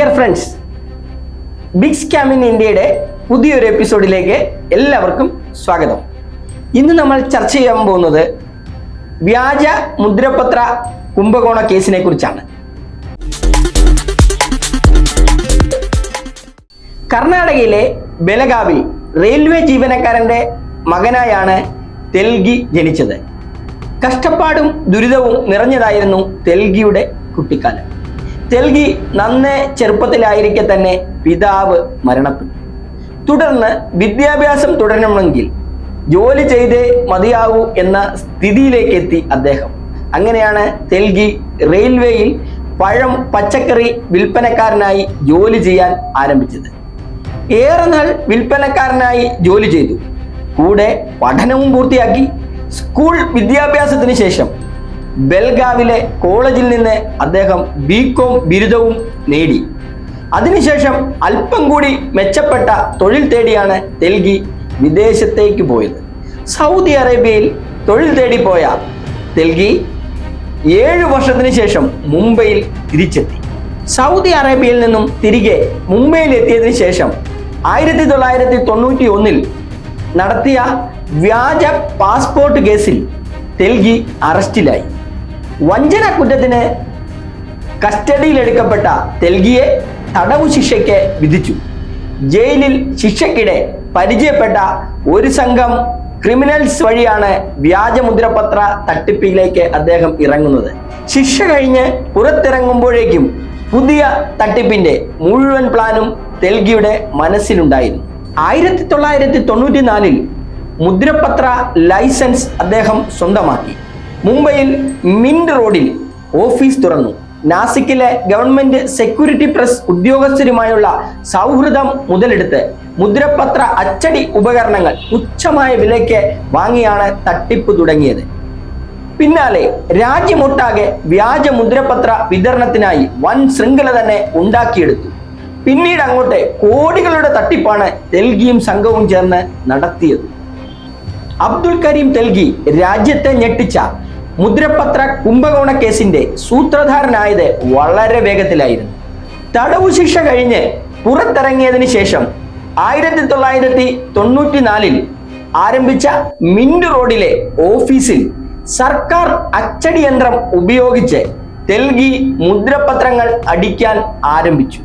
Dear friends big scam in ഇന്ത്യയുടെ പുതിയൊരു എപ്പിസോഡിലേക്ക് എല്ലാവർക്കും സ്വാഗതം. ഇന്ന് നമ്മൾ ചർച്ച ചെയ്യാൻ പോകുന്നത് വ്യാജ മുദ്രപത്ര കുംഭകോണ കേസിനെ കുറിച്ചാണ്. കർണാടകയിലെ ബലഗാവിൽ റെയിൽവേ ജീവനക്കാരന്റെ മകനായാണ് തെൽഗി ജനിച്ചത്. കഷ്ടപ്പാടും ദുരിതവും നിറഞ്ഞതായിരുന്നു തെൽഗിയുടെ കുട്ടിക്കാലം. തെൽഗി നന്നേ ചെറുപ്പത്തിലായിരിക്കെ തന്നെ പിതാവ് മരണപ്പെട്ടു. തുടർന്ന് വിദ്യാഭ്യാസം തുടരണമെങ്കിൽ ജോലി ചെയ്തേ മതിയാവൂ എന്ന സ്ഥിതിയിലേക്ക് എത്തി അദ്ദേഹം. അങ്ങനെയാണ് തെൽഗി റെയിൽവേയിൽ പഴം പച്ചക്കറി വിൽപ്പനക്കാരനായി ജോലി ചെയ്യാൻ ആരംഭിച്ചത്. ഏറെ നാൾ വിൽപ്പനക്കാരനായി ജോലി ചെയ്തു. കൂടെ പഠനവും പൂർത്തിയാക്കി. സ്കൂൾ വിദ്യാഭ്യാസത്തിന് ശേഷം ബെൽഗാവിലെ കോളേജിൽ നിന്ന് അദ്ദേഹം ബികോം ബിരുദവും നേടി. അതിനുശേഷം അല്പം കൂടി മെച്ചപ്പെട്ട തൊഴിൽ തേടിയാണ് തെൽഗി വിദേശത്തേക്ക് പോയത്. സൗദി അറേബ്യയിൽ തൊഴിൽ തേടി പോയ തെൽഗി ഏഴു വർഷത്തിന് ശേഷം മുംബൈയിൽ തിരിച്ചെത്തി. സൗദി അറേബ്യയിൽ നിന്നും തിരികെ മുംബൈയിൽ എത്തിയതിനു ശേഷം ആയിരത്തി തൊള്ളായിരത്തി തൊണ്ണൂറ്റി ഒന്നിൽ നടത്തിയ വ്യാജ പാസ്പോർട്ട് കേസിൽ തെൽഗി അറസ്റ്റിലായി. വഞ്ചന കുറ്റത്തിന് കസ്റ്റഡിയിലെടുക്കപ്പെട്ട തെൽഗിയെ തടവു ശിക്ഷയ്ക്ക് വിധിച്ചു. ജയിലിൽ ശിക്ഷയ്ക്കിടെ പരിചയപ്പെട്ട ഒരു സംഘം ക്രിമിനൽസ് വഴിയാണ് വ്യാജമുദ്രപത്ര തട്ടിപ്പിലേക്ക് അദ്ദേഹം ഇറങ്ങുന്നത്. ശിക്ഷ കഴിഞ്ഞ് പുറത്തിറങ്ങുമ്പോഴേക്കും പുതിയ തട്ടിപ്പിന്റെ മുഴുവൻ പ്ലാനും തെൽഗിയുടെ മനസ്സിലുണ്ടായിരുന്നു. ആയിരത്തി തൊള്ളായിരത്തി തൊണ്ണൂറ്റിനാലിൽ മുദ്രപത്ര ലൈസൻസ് അദ്ദേഹം സ്വന്തമാക്കി. മുംബൈയിൽ മിൻഡ് റോഡിൽ ഓഫീസ് തുറന്നു. നാസിക്കിലെ ഗവൺമെന്റ് സെക്യൂരിറ്റി പ്രസ് ഉദ്യോഗസ്ഥരുമായുള്ള സൗഹൃദം മുതലെടുത്ത് മുദ്രപത്ര അച്ചടി ഉപകരണങ്ങൾ തുച്ഛമായ വിലയ്ക്ക് വാങ്ങിയാണ് തട്ടിപ്പ് തുടങ്ങിയത്. പിന്നാലെ രാജ്യമൊട്ടാകെ വ്യാജ മുദ്രപത്ര വിതരണത്തിനായി വൻ ശൃംഖല തന്നെ ഉണ്ടാക്കിയെടുത്തു. പിന്നീട് അങ്ങോട്ട് കോടികളുടെ തട്ടിപ്പാണ് തെൽഗിയും സംഘവും ചേർന്ന് നടത്തിയത്. അബ്ദുൽ കരീം തെൽഗി രാജ്യത്തെ ഞെട്ടിച്ച മുദ്രപത്ര കുംഭകോണ കേസിന്റെ സൂത്രധാരനായത് വളരെ വേഗത്തിലായിരുന്നു. തടവു ശിക്ഷ കഴിഞ്ഞ് പുറത്തിറങ്ങിയതിനു ശേഷം ആയിരത്തി തൊള്ളായിരത്തി തൊണ്ണൂറ്റിനാലിൽ ആരംഭിച്ച മിന്റ് റോഡിലെ ഓഫീസിൽ സർക്കാർ അച്ചടി യന്ത്രം ഉപയോഗിച്ച് തെൽഗി മുദ്രപത്രങ്ങൾ അടിക്കാൻ ആരംഭിച്ചു.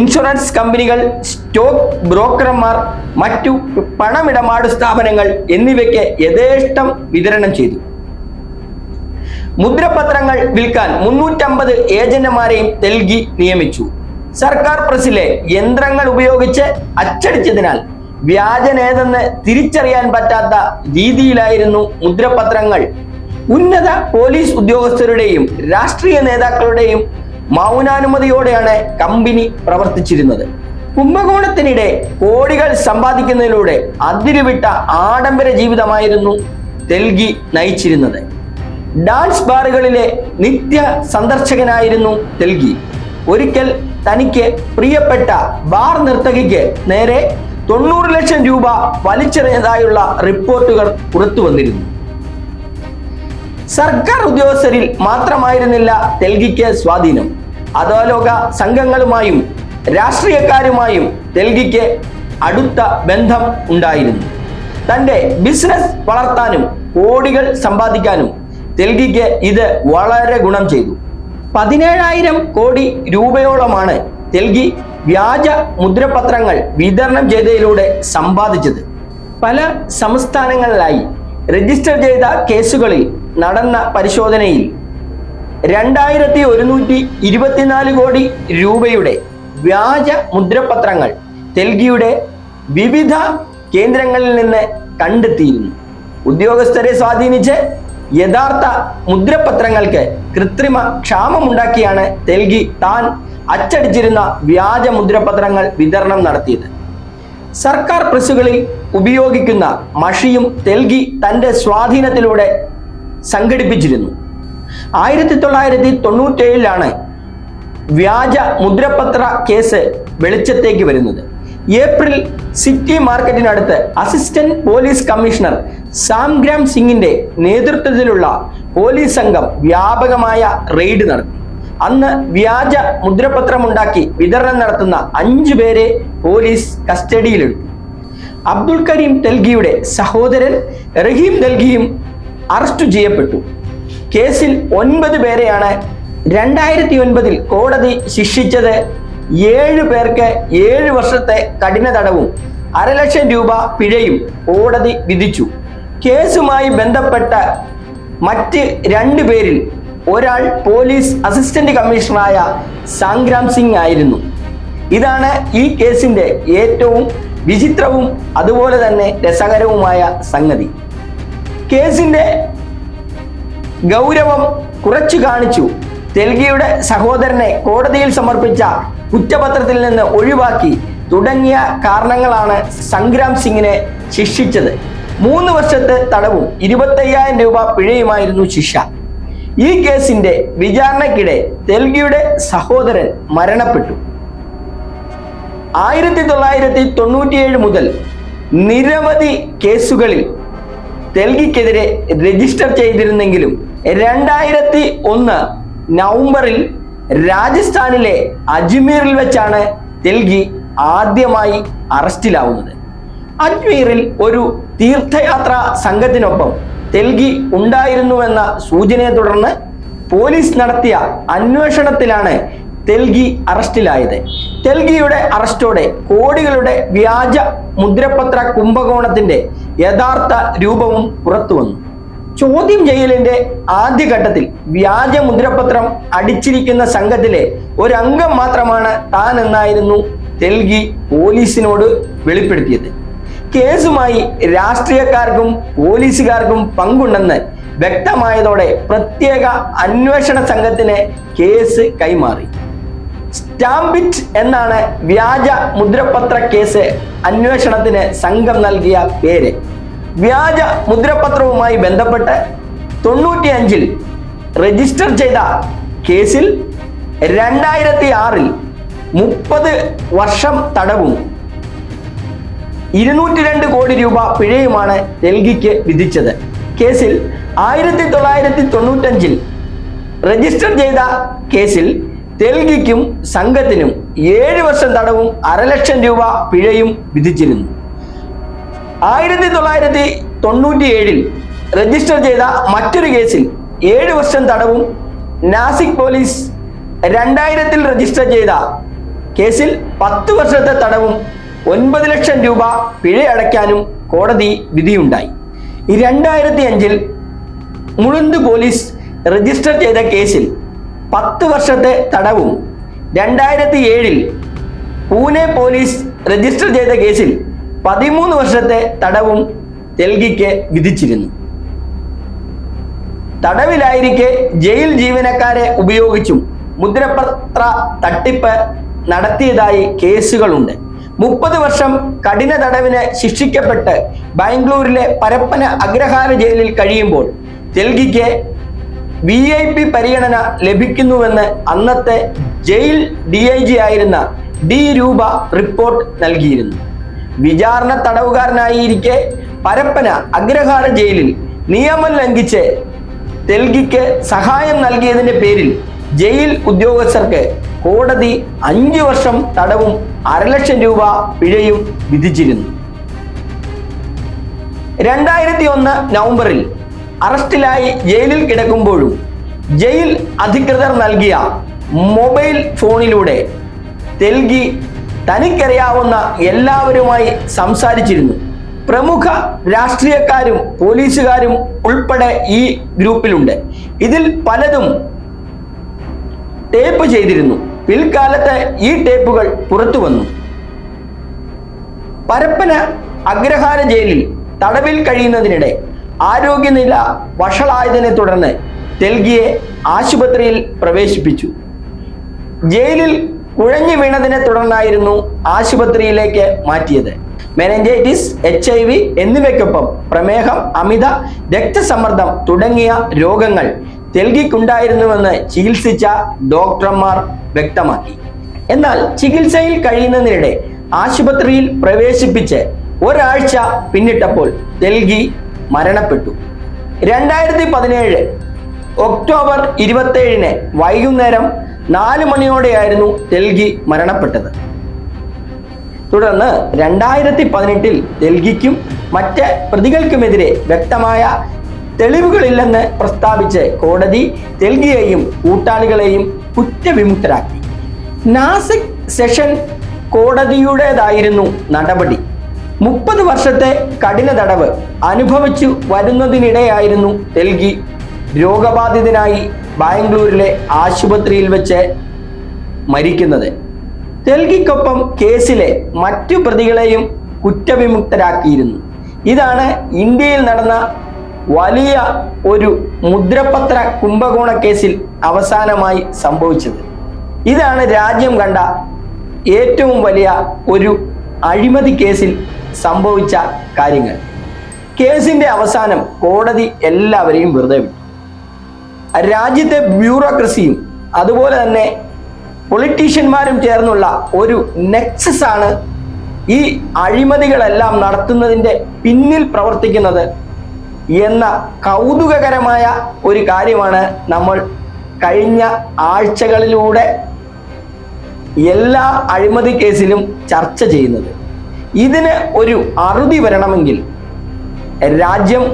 ഇൻഷുറൻസ് കമ്പനികൾ സ്റ്റോക്ക് ബ്രോക്കർമാർ മറ്റു പണമിടപാട് സ്ഥാപനങ്ങൾ എന്നിവയ്ക്ക് യഥേഷ്ടം വിതരണം ചെയ്തു. മുദ്രപത്രങ്ങൾ വിൽക്കാൻ മുന്നൂറ്റമ്പത് ഏജന്റുമാരെയും ഡൽഹി നിയമിച്ചു. സർക്കാർ പ്രസിലെ യന്ത്രങ്ങൾ ഉപയോഗിച്ച് അച്ചടിച്ചതിനാൽ വ്യാജനേതെന്ന് തിരിച്ചറിയാൻ പറ്റാത്ത രീതിയിലായിരുന്നു മുദ്രപത്രങ്ങൾ. ഉന്നത പോലീസ് ഉദ്യോഗസ്ഥരുടെയും രാഷ്ട്രീയ നേതാക്കളുടെയും മൗനാനുമതിയോടെയാണ് കമ്പനി പ്രവർത്തിച്ചിരുന്നത്. കുംഭകോണത്തിനിടെ കോടികൾ സമ്പാദിക്കുന്നതിലൂടെ അതിരുവിട്ട ആഡംബര ജീവിതമായിരുന്നു തെൽഗി നയിച്ചിരുന്നത്. ഡാൻസ് ബാറുകളിലെ നിത്യ സന്ദർശകനായിരുന്നു തെൽഗി ഒരിക്കൽ തനിക്ക് പ്രിയപ്പെട്ട ബാർ നർത്തകിക്ക് നേരെ തൊണ്ണൂറ് ലക്ഷം രൂപ വലിച്ചെറിഞ്ഞതായുള്ള റിപ്പോർട്ടുകൾ പുറത്തു വന്നിരുന്നു. സർക്കാർ ഉദ്യോഗസ്ഥരിൽ മാത്രമായിരുന്നില്ല തെൽഗിക്ക് സ്വാധീനം. അധോലോക സംഘങ്ങളുമായും രാഷ്ട്രീയക്കാരുമായും തെൽഗിക്ക് അടുത്ത ബന്ധം ഉണ്ടായിരുന്നു. തന്റെ ബിസിനസ് വളർത്താനും കോടികൾ സമ്പാദിക്കാനും തെൽഗിക്ക് ഇത് വളരെ ഗുണം ചെയ്തു. പതിനേഴായിരം കോടി രൂപയോളമാണ് തെൽഗി വ്യാജ മുദ്രപത്രങ്ങൾ വിതരണം ചെയ്തതിലൂടെ സമ്പാദിച്ചത്. പല സംസ്ഥാനങ്ങളിലായി രജിസ്റ്റർ ചെയ്ത കേസുകളിൽ നടന്ന പരിശോധനയിൽ രണ്ടായിരത്തി ഒരുന്നൂറ്റി ഇരുപത്തിനാല് കോടി രൂപയുടെ വ്യാജ മുദ്രപത്രങ്ങൾ തെൽഗിയുടെ വിവിധ കേന്ദ്രങ്ങളിൽ നിന്ന് കണ്ടെത്തിയിരുന്നു. ഉദ്യോഗസ്ഥരെ സ്വാധീനിച്ച് യഥാർത്ഥ മുദ്രപത്രങ്ങൾക്ക് കൃത്രിമ ക്ഷാമമുണ്ടാക്കിയാണ് തെൽഗി താൻ അച്ചടിച്ചിരുന്ന വ്യാജ മുദ്രപത്രങ്ങൾ വിതരണം നടത്തിയത്. സർക്കാർ പ്രസ്സുകളിൽ ഉപയോഗിക്കുന്ന മഷിയും തെൽഗി തന്റെ സ്വാധീനത്തിലൂടെ സംഘടിപ്പിച്ചിരുന്നു. ആയിരത്തി തൊള്ളായിരത്തി തൊണ്ണൂറ്റേഴിലാണ് വ്യാജ മുദ്രപത്ര കേസ് വെളിച്ചത്തേക്ക് വരുന്നത്. ഏപ്രിൽ സിറ്റി മാർക്കറ്റിനടുത്ത് അസിസ്റ്റന്റ് പോലീസ് കമ്മീഷണർ സാംഗ്രാം സിംഗിന്റെ നേതൃത്വത്തിലുള്ള പോലീസ് സംഘം വ്യാപകമായ റെയ്ഡ് നടത്തി. അന്ന് വ്യാജ മുദ്രപത്രമുണ്ടാക്കി വിതരണം നടത്തുന്ന അഞ്ചു പേരെ പോലീസ് കസ്റ്റഡിയിലെടുത്തു. അബ്ദുൽ കരീം തെൽഗിയുടെ സഹോദരൻ റഹീം തെൽഗിയും അറസ്റ്റ് ചെയ്യപ്പെട്ടു. കേസിൽ ഒൻപത് പേരെയാണ് രണ്ടായിരത്തി ഒൻപതിൽ കോടതി ശിക്ഷിച്ചത് ഏഴ് പേർക്ക് ഏഴ് വർഷത്തെ കഠിന തടവും അരലക്ഷം രൂപ പിഴയും കോടതി വിധിച്ചു. കേസുമായി ബന്ധപ്പെട്ട മറ്റ് രണ്ടു പേരിൽ ഒരാൾ പോലീസ് അസിസ്റ്റന്റ് കമ്മീഷണറായ സംഗ്രാം സിംഗ് ആയിരുന്നു. ഇതാണ് ഈ കേസിന്റെ ഏറ്റവും വിചിത്രവും അതുപോലെ തന്നെ രസകരവുമായ സംഗതി. കേസിന്റെ ഗൗരവം കുറച്ചു കാണിച്ചു. തെൽഗിയുടെ സഹോദരനെ കോടതിയിൽ സമർപ്പിച്ച കുറ്റപത്രത്തിൽ നിന്ന് ഒഴിവാക്കി തുടങ്ങിയ കാരണങ്ങളാണ് സംഗ്രാം സിംഗിനെ ശിക്ഷിച്ചത്. മൂന്ന് വർഷത്തെ തടവും ഇരുപത്തയ്യായിരം രൂപ പിഴയുമായിരുന്നു ശിക്ഷ. ഈ കേസിന്റെ വിചാരണയ്ക്കിടെ തെൽഗിയുടെ സഹോദരൻ മരണപ്പെട്ടു. ആയിരത്തി തൊള്ളായിരത്തി തൊണ്ണൂറ്റിയേഴ് മുതൽ നിരവധി കേസുകളിൽ തെൽഗിക്കെതിരെ രജിസ്റ്റർ ചെയ്തിരുന്നെങ്കിലും രണ്ടായിരത്തി ഒന്ന് നവംബറിൽ രാജസ്ഥാനിലെ അജ്മീറിൽ വെച്ചാണ് തെൽഗി ആദ്യമായി അറസ്റ്റിലാവുന്നത്. അജ്മീറിൽ ഒരു തീർത്ഥയാത്ര സംഘത്തിനൊപ്പം തെൽഗി ഉണ്ടായിരുന്നുവെന്ന സൂചനയെ തുടർന്ന് പോലീസ് നടത്തിയ അന്വേഷണത്തിലാണ് തെൽഗി അറസ്റ്റിലായത്. തെൽഗിയുടെ അറസ്റ്റോടെ കോടികളുടെ വ്യാജ മുദ്രപത്ര കുംഭകോണത്തിന്റെ യഥാർത്ഥ രൂപവും പുറത്തു വന്നു ചോദ്യം ചെയ്യലിന്റെ ആദ്യഘട്ടത്തിൽ വ്യാജ മുദ്രപത്രം അടിച്ചിരിക്കുന്ന സംഘത്തിലെ ഒരംഗം മാത്രമാണ് താൻ എന്നായിരുന്നു തെൽഗി പോലീസിനോട് വെളിപ്പെടുത്തിയത്. കേസുമായി രാഷ്ട്രീയക്കാർക്കും പോലീസുകാർക്കും പങ്കുണ്ടെന്ന് വ്യക്തമായതോടെ പ്രത്യേക അന്വേഷണ സംഘത്തിന് കേസ് കൈമാറി. സ്റ്റാമ്പിറ്റ് എന്നാണ് വ്യാജ മുദ്രപത്ര കേസ് അന്വേഷണത്തിന് സംഘം നൽകിയ പേര്. വ്യാജ മുദ്രപത്രവുമായി ബന്ധപ്പെട്ട് തൊണ്ണൂറ്റിയഞ്ചിൽ രജിസ്റ്റർ ചെയ്ത കേസിൽ രണ്ടായിരത്തി ആറിൽ മുപ്പത് വർഷം തടവും. ഇരുന്നൂറ്റി രണ്ട് കോടി രൂപ പിഴയുമാണ് ഡൽഹിക്ക് വിധിച്ചത്. കേസിൽ ആയിരത്തി തൊള്ളായിരത്തി തൊണ്ണൂറ്റഞ്ചിൽ രജിസ്റ്റർ ചെയ്ത കേസിൽ തെൽഗിക്കും സംഘത്തിനും ഏഴ് വർഷം തടവും അരലക്ഷം രൂപ പിഴയും വിധിച്ചിരുന്നു. ആയിരത്തി തൊള്ളായിരത്തി തൊണ്ണൂറ്റി ഏഴിൽ രജിസ്റ്റർ ചെയ്ത മറ്റൊരു കേസിൽ ഏഴ് വർഷം തടവും നാസിക് പോലീസ് രണ്ടായിരത്തിൽ രജിസ്റ്റർ ചെയ്ത കേസിൽ പത്ത് വർഷത്തെ തടവും ഒൻപത് ലക്ഷം രൂപ പിഴ അടയ്ക്കാനും കോടതി വിധിയുണ്ടായി. രണ്ടായിരത്തി അഞ്ചിൽ മുളുന്ത് പോലീസ് രജിസ്റ്റർ ചെയ്ത കേസിൽ പത്ത് വർഷത്തെ തടവും രണ്ടായിരത്തി ഏഴിൽ പൂനെ പോലീസ് രജിസ്റ്റർ ചെയ്ത കേസിൽ പതിമൂന്ന് വർഷത്തെ തടവും ഡൽഹിക്ക് വിധിച്ചിരുന്നു. തടവിലായിരിക്കെ ജയിൽ ജീവനക്കാരെ ഉപയോഗിച്ചും മുദ്രപത്ര തട്ടിപ്പ് നടത്തിയതായി കേസുകളുണ്ട്. മുപ്പത് വർഷം കഠിന തടവിന് ശിക്ഷിക്കപ്പെട്ട് ബാംഗ്ലൂരിലെ പരപ്പന അഗ്രഹാര ജയിലിൽ കഴിയുമ്പോൾ ഡൽഹിക്ക് വി ഐ പി പരിഗണന ലഭിക്കുന്നുവെന്ന് അന്നത്തെ ജയിൽ ഡി ഐ ജി ആയിരുന്ന ഡി രൂപ റിപ്പോർട്ട് നൽകിയിരുന്നു. വിചാരണ തടവുകാരനായിരിക്കെ പരപ്പന അഗ്രഹാര ജയിലിൽ നിയമം ലംഘിച്ച് തെൽഗിക്ക് സഹായം നൽകിയതിന്റെ പേരിൽ ജയിൽ ഉദ്യോഗസ്ഥർക്ക് കോടതി അഞ്ചു വർഷം തടവും അരലക്ഷം രൂപ പിഴയും വിധിച്ചിരുന്നു. രണ്ടായിരത്തി ഒന്ന് നവംബറിൽ അറസ്റ്റിലായി ജയിലിൽ കിടക്കുമ്പോഴും ജയിൽ അധികൃതർ നൽകിയ മൊബൈൽ ഫോണിലൂടെ തെൽഗി തനിക്കറിയാവുന്ന എല്ലാവരുമായി സംസാരിച്ചിരുന്നു. പ്രമുഖ രാഷ്ട്രീയക്കാരും പോലീസുകാരും ഉൾപ്പെടെ ഈ ഗ്രൂപ്പിലുണ്ട്. ഇതിൽ പലതും ടേപ്പ് ചെയ്തിരുന്നു. പിൽക്കാലത്ത് ഈ ടേപ്പുകൾ പുറത്തു വന്നു. പരപ്പന അഗ്രഹാര ജയിലിൽ തടവിൽ കഴിയുന്നതിനിടെ ആരോഗ്യനില വഷളായതിനെ തുടർന്ന് തെൽഗിയെ ആശുപത്രിയിൽ പ്രവേശിപ്പിച്ചു. ജയിലിൽ കുഴഞ്ഞു വീണതിനെ തുടർന്നായിരുന്നു ആശുപത്രിയിലേക്ക് മാറ്റിയത്. മെനഞ്ചൈറ്റിസ് എച്ച് ഐ വി എന്നിവയ്ക്കൊപ്പം പ്രമേഹം അമിത രക്തസമ്മർദ്ദം തുടങ്ങിയ രോഗങ്ങൾ തെൽഗിക്കുണ്ടായിരുന്നുവെന്ന് ചികിത്സിച്ച ഡോക്ടർമാർ വ്യക്തമാക്കി. എന്നാൽ ചികിത്സയിൽ കഴിയുന്നതിനിടെ ആശുപത്രിയിൽ പ്രവേശിപ്പിച്ച് ഒരാഴ്ച പിന്നിട്ടപ്പോൾ തെൽഗി മരണപ്പെട്ടു. രണ്ടായിരത്തി പതിനേഴ് ഒക്ടോബർ ഇരുപത്തേഴിന് വൈകുന്നേരം നാല് മണിയോടെയായിരുന്നു ഡൽഹി മരണപ്പെട്ടത്. തുടർന്ന് രണ്ടായിരത്തി പതിനെട്ടിൽ ഡൽഹിക്കും മറ്റ് പ്രതികൾക്കുമെതിരെ വ്യക്തമായ തെളിവുകളില്ലെന്ന് പ്രസ്താവിച്ച് കോടതി ഡൽഹിയെയും കൂട്ടാളികളെയും കുറ്റവിമുക്തരാക്കി. നാസിക് സെഷൻ കോടതിയുടേതായിരുന്നു നടപടി. മുപ്പത് വർഷത്തെ കഠിന തടവ് അനുഭവിച്ചു വരുന്നതിനിടെയായിരുന്നു ഡൽഹി രോഗബാധിതനായി ബാംഗ്ലൂരിലെ ആശുപത്രിയിൽ വെച്ച് മരിക്കുന്നത്. ഡൽഹിക്കൊപ്പം കേസിലെ മറ്റു പ്രതികളെയും കുറ്റവിമുക്തരാക്കിയിരുന്നു. ഇതാണ് ഇന്ത്യയിൽ നടന്ന വലിയ ഒരു മുദ്രപത്ര കുംഭകോണ കേസിൽ അവസാനമായി സംഭവിച്ചത്. ഇതാണ് രാജ്യം കണ്ട ഏറ്റവും വലിയ ഒരു അഴിമതി കേസിൽ സംഭവിച്ച കാര്യങ്ങൾ. കേസിന്റെ അവസാനം കോടതി എല്ലാവരെയും വെറുതെ വിട്ടു. രാജ്യത്തെ ബ്യൂറോക്രസിയും അതുപോലെ തന്നെ പൊളിറ്റീഷ്യന്മാരും ചേർന്നുള്ള ഒരു നെക്സസ് ആണ് ഈ അഴിമതികളെല്ലാം നടത്തുന്നതിന്റെ പിന്നിൽ പ്രവർത്തിക്കുന്നത് എന്ന കൗതുകകരമായ ഒരു കാര്യമാണ് നമ്മൾ കഴിഞ്ഞ ആഴ്ചകളിലൂടെ എല്ലാ അഴിമതി കേസിലും ചർച്ച ചെയ്യുന്നത്. ഇതിന് ഒരു അറുതി വരണമെങ്കിൽ രാജ്യം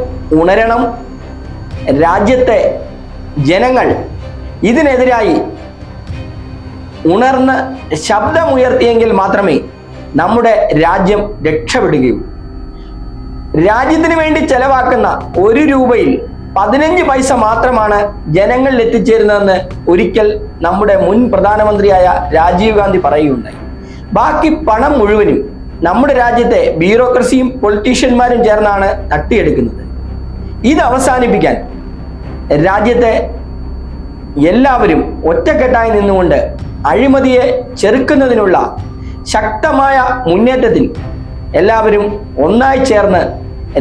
ഉണരണം രാജ്യത്തെ ജനങ്ങൾ ഇതിനെതിരായി ഉണർന്ന് ശബ്ദമുയർത്തിയെങ്കിൽ മാത്രമേ നമ്മുടെ രാജ്യം രക്ഷപ്പെടുകയുള്ളൂ. രാജ്യത്തിന് വേണ്ടി ചെലവാക്കുന്ന ഒരു രൂപയിൽ പതിനഞ്ച് പൈസ മാത്രമാണ് ജനങ്ങളിൽ എത്തിച്ചേരുന്നതെന്ന് ഒരിക്കൽ നമ്മുടെ മുൻ പ്രധാനമന്ത്രിയായ രാജീവ് ഗാന്ധി പറയുകയുണ്ടായി. ബാക്കി പണം മുഴുവനും നമ്മുടെ രാജ്യത്തെ ബ്യൂറോക്രസിയും പൊളിറ്റീഷ്യന്മാരും ചേർന്നാണ് തട്ടിയെടുക്കുന്നത്. ഇത് അവസാനിപ്പിക്കാൻ രാജ്യത്തെ എല്ലാവരും ഒറ്റക്കെട്ടായി നിന്നുകൊണ്ട് അഴിമതിയെ ചെറുക്കുന്നതിനുള്ള ശക്തമായ മുന്നേറ്റത്തിൽ എല്ലാവരും ഒന്നായി ചേർന്ന്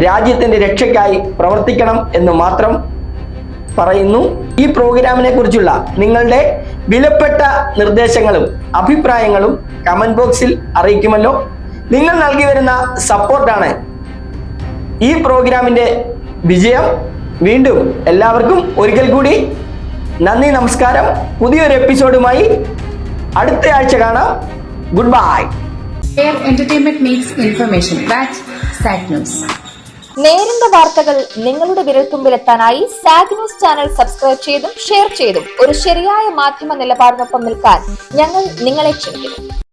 രാജ്യത്തിന്റെ രക്ഷയ്ക്കായി പ്രവർത്തിക്കണം എന്ന് മാത്രം പറയുന്നു. ഈ പ്രോഗ്രാമിനെ കുറിച്ചുള്ള നിങ്ങളുടെ വിലപ്പെട്ട നിർദ്ദേശങ്ങളും അഭിപ്രായങ്ങളും കമന്റ് ബോക്സിൽ അറിയിക്കുമല്ലോ. നിങ്ങൾ നൽകി വരുന്ന സപ്പോർട്ടാണ് ഈ പ്രോഗ്രാമിന്റെ വിജയം. വീണ്ടും എല്ലാവർക്കും ഒരിക്കൽ കൂടി നന്ദി നമസ്കാരം പുതിയൊരു എപ്പിസോഡുമായി അടുത്ത ആഴ്ച കാണാം good bye Air Entertainment makes information. That's sad news. നേരിന്റെ വാർത്തകൾ നിങ്ങളുടെ വിരൽത്തുമ്പിലെത്താനായി സാഗ് ന്യൂസ് ചാനൽ സബ്സ്ക്രൈബ് ചെയ്തും ഷെയർ ചെയ്തും ഒരു ശരിയായ മാധ്യമ നിലപാടിനൊപ്പം നിൽക്കാൻ ഞങ്ങൾ നിങ്ങളെ ക്ഷണിക്കുന്നു